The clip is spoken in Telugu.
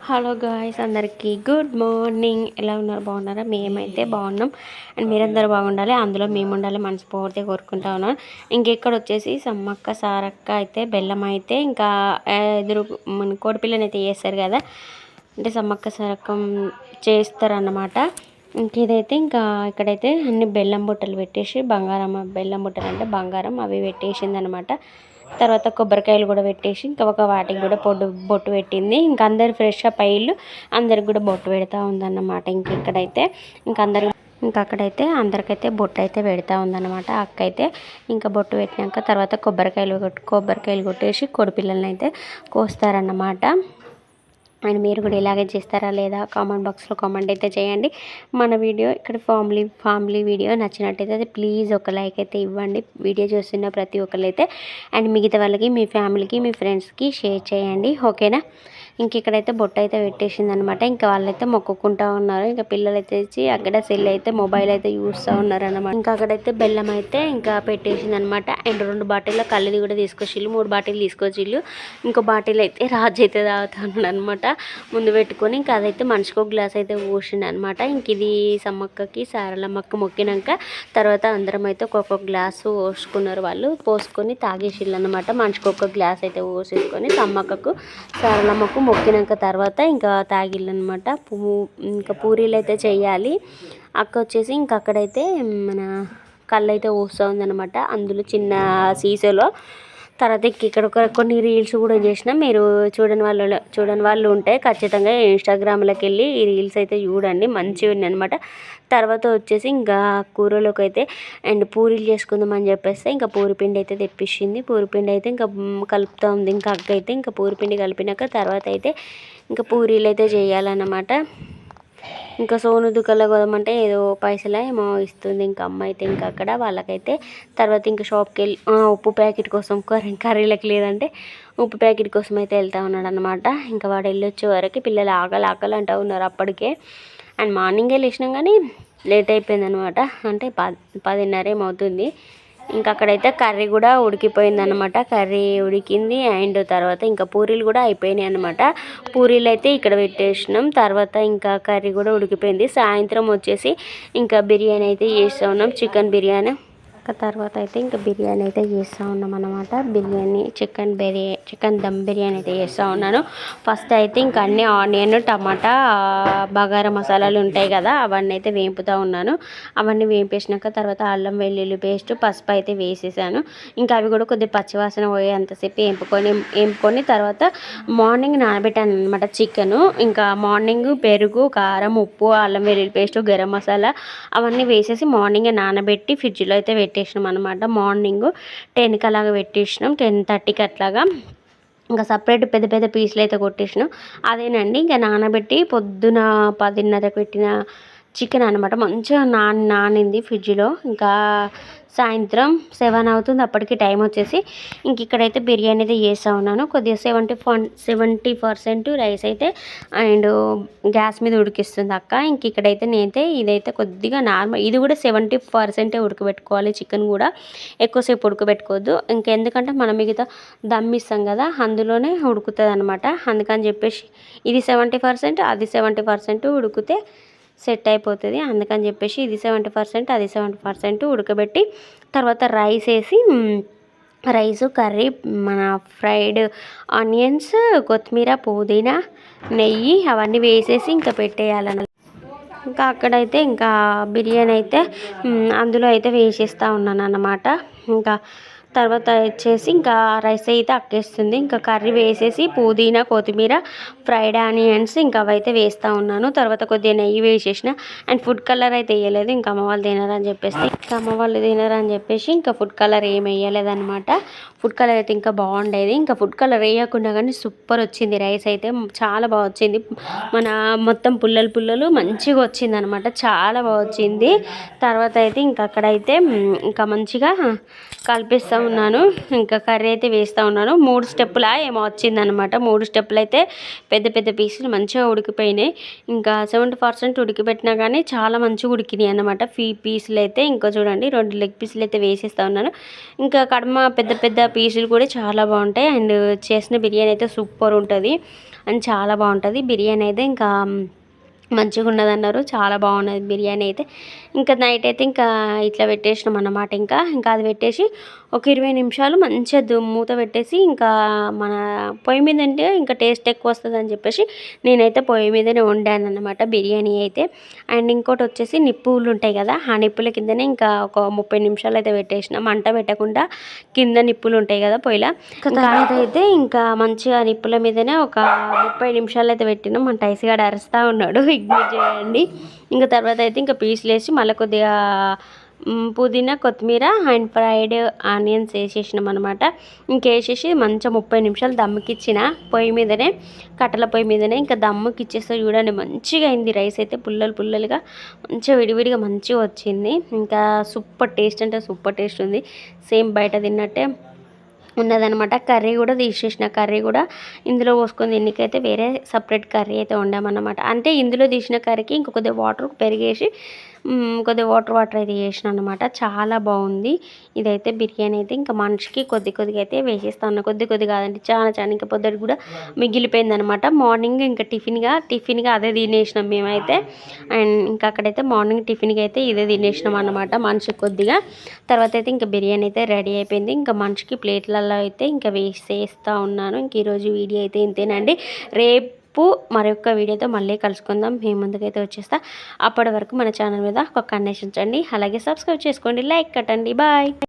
హలో గాయస్ అందరికీ గుడ్ మార్నింగ్ ఎలా ఉన్నారు? బాగున్నారా? మేమైతే బాగున్నాం. అండ్ మీరందరూ బాగుండాలి. అందులో మేము ఉండాలి మనస్ఫూర్తిగా కోరుకుంటా ఉన్నాం. ఇంకెక్కడ వచ్చేసి సమ్మక్క సారక్క అయితే బెల్లం అయితే ఇంకా ఎదురు మన కోడిపిల్లని అయితే చేస్తారు కదా? అంటే సమ్మక్క సారక్కం చేస్తారన్నమాట. ఇంక ఇదైతే ఇంకా ఇక్కడైతే అన్ని బెల్లం బుట్టలు పెట్టేసి బంగారం బెల్లం బుట్టలు అంటే బంగారం అవి పెట్టేసింది అనమాట తర్వాత కొబ్బరికాయలు కూడా పెట్టేసి ఇంకా ఒక వాటికి కూడా పొడ్డు బొట్టు పెట్టింది. ఇంకా అందరు ఫ్రెష్ అప్ అయ్యిళ్ళు అందరికి కూడా బొట్టు పెడతా ఉందన్నమాట. ఇంక ఇక్కడైతే ఇంకా అందరు ఇంకా అక్కడైతే అందరికైతే బొట్టు అయితే పెడతా ఉందన్నమాట. అక్క అయితే ఇంకా బొట్టు పెట్టినాక తర్వాత కొబ్బరికాయలు కొట్- కొబ్బరికాయలు కొట్టేసి కోడిపిల్లల్ని అయితే కోస్తారన్నమాట. అండ్ మీరు కూడా ఇలాగే చేస్తారా లేదా కామెంట్ బాక్స్లో కామెంట్ అయితే చేయండి. మన వీడియో ఇక్కడ ఫ్యామిలీ ఫ్యామిలీ వీడియో నచ్చినట్టయితే ప్లీజ్ ఒక లైక్ అయితే ఇవ్వండి. వీడియో చూస్తున్న ప్రతి ఒక్కరైతే అండ్ మిగతా వాళ్ళకి మీ ఫ్యామిలీకి మీ ఫ్రెండ్స్కి షేర్ చేయండి. ఓకేనా ఇంక ఇక్కడైతే బొట్టు అయితే పెట్టేసింది అనమాట ఇంకా వాళ్ళైతే మొక్కుకుంటా ఉన్నారు. ఇంకా పిల్లలు అయితే అక్కడ సెల్ అయితే మొబైల్ అయితే చూస్తూ ఉన్నారు అనమాట ఇంకా అక్కడైతే బెల్లం అయితే ఇంకా పెట్టేసింది అనమాట అండ్ రెండు బాటిల్లో కళ్ళది కూడా తీసుకొచ్చిళ్ళు మూడు బాటిల్ తీసుకొచ్చిళ్ళు. ఇంకో బాటిల్ అయితే రాజు అయితే తాగుతున్నాడు అనమాట ముందు పెట్టుకొని ఇంకా అదైతే మనిషికి ఒక గ్లాస్ అయితే పోసిండు అనమాట ఇంక ఇది సమ్మక్కకి సారలమ్మక్క మొక్కినాక తర్వాత అందరం అయితే ఒక్కొక్క గ్లాసు పోసుకున్నారు వాళ్ళు. పోసుకొని తాగేసిళ్ళు అనమాట మనిషికి ఒక గ్లాస్ అయితే పోసేసుకొని సమ్మక్కకు సారలమ్మకు మొక్కినాక తర్వాత ఇంకా తాగిళ్ళు అనమాట పువ్వు ఇంకా పూరీలు అయితే చేయాలి. అక్క వచ్చేసి ఇంకా అక్కడైతే మన కళ్ళు అయితే ఊస్తూ ఉందనమాట అందులో చిన్న సీసాలో. తర్వాత ఇక్కడ ఒక కొన్ని రీల్స్ కూడా చేసిన మీరు చూడని వాళ్ళు చూడని వాళ్ళు ఉంటే ఖచ్చితంగా ఇన్స్టాగ్రామ్లోకి వెళ్ళి ఈ రీల్స్ అయితే చూడండి. మంచిగా ఉన్నాయి అనమాట తర్వాత వచ్చేసి ఇంకా కూరలోకి అయితే అండ్ పూరీలు చేసుకుందామని చెప్పేస్తే ఇంకా పూరిపిండి అయితే తెప్పించింది. పూరిపిండి అయితే ఇంకా కలుపుతూ ఉంది. ఇంకా అగ్గ అయితే ఇంకా పూరిపిండి కలిపినాక తర్వాత అయితే ఇంకా పూరీలు అయితే చేయాలన్నమాట. ఇంకా సోను దుకాణంలో పోదామంటే ఏదో పైసలు ఏమో ఇస్తుంది. ఇంకా అమ్మ అయితే ఇంకా అక్కడ వాళ్ళకైతే తర్వాత ఇంకా షాప్కి వెళ్ళి ఉప్పు ప్యాకెట్ కోసం కర్రీ కర్రీలకు లేదంటే ఉప్పు ప్యాకెట్ కోసం అయితే వెళ్తా ఉన్నాడు అనమాట ఇంకా వాడు వెళ్ళొచ్చే వరకు పిల్లలు ఆకలి ఆకలి అంటూ ఉన్నారు అప్పటికే. అండ్ మార్నింగే లేచినాం కానీ లేట్ అయిపోయింది అనమాట అంటే ప పదిన్నర ఏమవుతుంది ఇంకా అక్కడైతే కర్రీ కూడా ఉడికిపోయింది అనమాట కర్రీ ఉడికింది అండ్ తర్వాత ఇంకా పూరీలు కూడా అయిపోయినాయి అనమాట పూరీలు అయితే ఇక్కడ పెట్టేసినాం. తర్వాత ఇంకా కర్రీ కూడా ఉడికిపోయింది. సాయంత్రం వచ్చేసి ఇంకా బిర్యానీ అయితే చేస్తూ ఉన్నాం. చికెన్ బిర్యానీ. తర్వాత అయితే ఇంకా బిర్యానీ అయితే చేస్తూ ఉన్నాం అనమాట బిర్యానీ చికెన్ బిర్యానీ చికెన్ దమ్ బిర్యానీ అయితే చేస్తూ ఉన్నాను. ఫస్ట్ అయితే ఇంకా అన్ని ఆనియన్ టమాటా బగారా మసాలాలు ఉంటాయి కదా అవన్నీ అయితే వేపుతూ ఉన్నాను. అవన్నీ వేపేసినాక తర్వాత అల్లం వెల్లుల్లి పేస్ట్ పసుపు అయితే వేసేసాను. ఇంకా అవి కూడా కొద్దిగా పచ్చివాసన పోయేంతసేపు వేపుకొని వేపుకొని తర్వాత మార్నింగ్ నానబెట్టాను అనమాట చికెన్. ఇంకా మార్నింగ్ పెరుగు కారం ఉప్పు అల్లం వెల్లుల్లి పేస్ట్ గరం మసాలా అవన్నీ వేసేసి మార్నింగే నానబెట్టి ఫ్రిడ్జ్లో అయితే పెట్టి పెట్టేసినాం అనమాట మార్నింగ్ టెన్కి అలాగా పెట్టేసినాం. టెన్ థర్టీకి అట్లాగా ఇంకా సపరేట్ పెద్ద పెద్ద పీసులు అయితే కొట్టేసినాం. అదేనండి ఇంకా నానబెట్టి పొద్దున పదిన్నరకు పెట్టిన చికెన్ అనమాట మంచిగా నాన్ నానింది ఫ్రిడ్జ్లో. ఇంకా సాయంత్రం సెవెన్ అవుతుంది. అప్పటికి టైం వచ్చేసి ఇంక ఇక్కడైతే బిర్యానీ అయితే చేస్తూ ఉన్నాను. కొద్దిగా సెవెంటీ సెవెంటీ పర్సెంట్ రైస్ అయితే అండ్ గ్యాస్ మీద ఉడికిస్తుంది అక్క. ఇంక ఇక్కడైతే నేనైతే ఇదైతే కొద్దిగా నార్మల్ ఇది కూడా సెవెంటీ పర్సెంటే ఉడకబెట్టుకోవాలి. చికెన్ కూడా ఎక్కువసేపు ఉడకబెట్టుకోవద్దు. ఇంకెందుకంటే మనం మిగతా దమ్ ఇస్తాం కదా అందులోనే ఉడుకుతుంది అనమాట అందుకని చెప్పేసి ఇది సెవెంటీ పర్సెంట్ అది సెవెంటీ పర్సెంట్ ఉడికితే సెట్ అయిపోతుంది. అందుకని చెప్పేసి ఇది సెవెంటీ పర్సెంట్ అది సెవెంటీ పర్సెంట్ ఉడకబెట్టి తర్వాత రైస్ వేసి రైస్ కర్రీ మన ఫ్రైడ్ ఆనియన్స్ కొత్తిమీర పుదీనా నెయ్యి అవన్నీ వేసేసి ఇంకా పెట్టేయాలన్న. ఇంకా అక్కడైతే ఇంకా బిర్యానీ అయితే అందులో అయితే వేసేస్తూ ఉన్నాను అన్నమాట ఇంకా తర్వాత వచ్చేసి ఇంకా రైస్ అయితే అక్కేస్తుంది. ఇంకా కర్రీ వేసేసి పుదీనా కొత్తిమీర ఫ్రైడ్ ఆనియన్స్ ఇంకా అవైతే వేస్తూ ఉన్నాను. తర్వాత కొద్దిగా నెయ్యి వేసేసిన. అండ్ ఫుడ్ కలర్ అయితే వేయలేదు. ఇంకా అమ్మ వాళ్ళు తినరని చెప్పేసి. ఇంకా అమ్మ వాళ్ళు తినరని చెప్పేసి ఇంకా ఫుడ్ కలర్ ఏం వేయలేదన్నమాట. ఫుడ్ కలర్ అయితే ఇంకా బాగుండేది. ఇంకా ఫుడ్ కలర్ వేయకుండా కానీ సూపర్ వచ్చింది. రైస్ అయితే చాలా బాగా వచ్చింది. మన మొత్తం పుల్లలు పుల్లలు మంచిగా వచ్చింది అనమాట చాలా బాగా వచ్చింది. తర్వాత అయితే ఇంకా అక్కడైతే ఇంకా మంచిగా కలిపిస్తూ ఉన్నాను. ఇంకా కర్రీ అయితే వేస్తూ ఉన్నాను. మూడు స్టెప్పులా ఏమో వచ్చిందనమాట మూడు స్టెప్పులు అయితే పెద్ద పెద్ద పీసులు మంచిగా ఉడికిపోయినాయి. ఇంకా సెవెంటీ పర్సెంట్ ఉడికిపెట్టినా కానీ చాలా మంచిగా ఉడికినాయి అనమాట ఫీ పీసులు అయితే ఇంకా చూడండి రెండు లెగ్ పీసులు అయితే వేసేస్తూ ఉన్నాను. ఇంకా కడమ పెద్ద పెద్ద పీసులు కూడా చాలా బాగుంటాయి. అండ్ చేసిన బిర్యానీ అయితే సూపర్ ఉంటుంది. అండ్ చాలా బాగుంటుంది. బిర్యానీ అయితే ఇంకా మంచిగా ఉన్నది అన్నారు చాలా బాగున్నది బిర్యానీ అయితే. ఇంకా నైట్ అయితే ఇంకా ఇట్లా పెట్టేసినాం అన్నమాట ఇంకా. ఇంకా అది పెట్టేసి ఒక ఇరవై నిమిషాలు మంచిగా మూత పెట్టేసి ఇంకా మన పొయ్యి మీద అంటే ఇంకా టేస్ట్ ఎక్కువ వస్తుంది అని చెప్పేసి నేనైతే పొయ్యి మీదనే వండాను అనమాట బిర్యానీ అయితే. అండ్ ఇంకోటి వచ్చేసి నిప్పులు ఉంటాయి కదా ఆ నిప్పుల కిందనే ఇంకా ఒక ముప్పై నిమిషాలు అయితే పెట్టేసిన. మంట పెట్టకుండా కింద నిప్పులు ఉంటాయి కదా పొయ్యిలో. తర్వాత అయితే ఇంకా మంచిగా నిప్పుల మీదనే ఒక ముప్పై నిమిషాలు అయితే పెట్టినాం. మన టైస్గాడు అరుస్తూ ఉన్నాడు. ఇగ్నోర్ చేయండి. ఇంకా తర్వాత అయితే ఇంకా పీసులు వేసి మళ్ళీ కొద్దిగా పుదీనా కొత్తిమీర అండ్ ఫ్రైడ్ ఆనియన్స్ వేసేసినాం అనమాట ఇంకేసేసి మంచిగా ముప్పై నిమిషాలు దమ్ముకిచ్చిన పొయ్యి మీదనే కట్టెల పొయ్యి మీదనే ఇంకా దమ్ముకి ఇచ్చేస్తే చూడండి మంచిగా అయింది. రైస్ అయితే పుల్లలు పుల్లలుగా మంచిగా విడివిడిగా మంచిగా వచ్చింది. ఇంకా సూపర్ టేస్ట్ అంటే సూపర్ టేస్ట్ ఉంది. సేమ్ బయట తిన్నట్టే ఉన్నదనమాట కర్రీ కూడా తీసేసిన కర్రీ కూడా ఇందులో పోసుకొని దీనికైతే వేరే సపరేట్ కర్రీ అయితే వండామన్నమాట. అంటే ఇందులో తీసిన కర్రీకి ఇంకొద్ది వాటర్ పెరిగేసి కొద్దిగా వాటర్ వాటర్ అయితే చేసిన అనమాట చాలా బాగుంది. ఇదైతే బిర్యానీ అయితే ఇంకా మనిషికి కొద్ది కొద్దిగా అయితే వేసేస్తాను. కొద్ది కొద్ది కాదండి చాలా చాలా. ఇంకా పొద్దుటి కూడా మిగిలిపోయింది అనమాట మార్నింగ్ ఇంకా టిఫిన్గా టిఫిన్గా అదే తినేసినాం మేమైతే. అండ్ ఇంకా అక్కడైతే మార్నింగ్ టిఫిన్కి అయితే ఇదే తినేసినాం అనమాట మనిషికి కొద్దిగా. తర్వాత అయితే ఇంకా బిర్యానీ అయితే రెడీ అయిపోయింది. ఇంకా మనిషికి ప్లేట్లలో అయితే ఇంకా వేసేస్తూ ఉన్నాను. ఇంక ఈరోజు వీడియో అయితే ఇంతేనండి. రేపు మరొక వీడియోతో మళ్ళీ కలుసుకుందాం. మీ ముందుకైతే వచ్చేస్తా. అప్పటి వరకు మన ఛానల్ మీద ఒక కన్నేషించండి అలాగే సబ్స్క్రైబ్ చేసుకోండి. లైక్ కట్టండి. బాయ్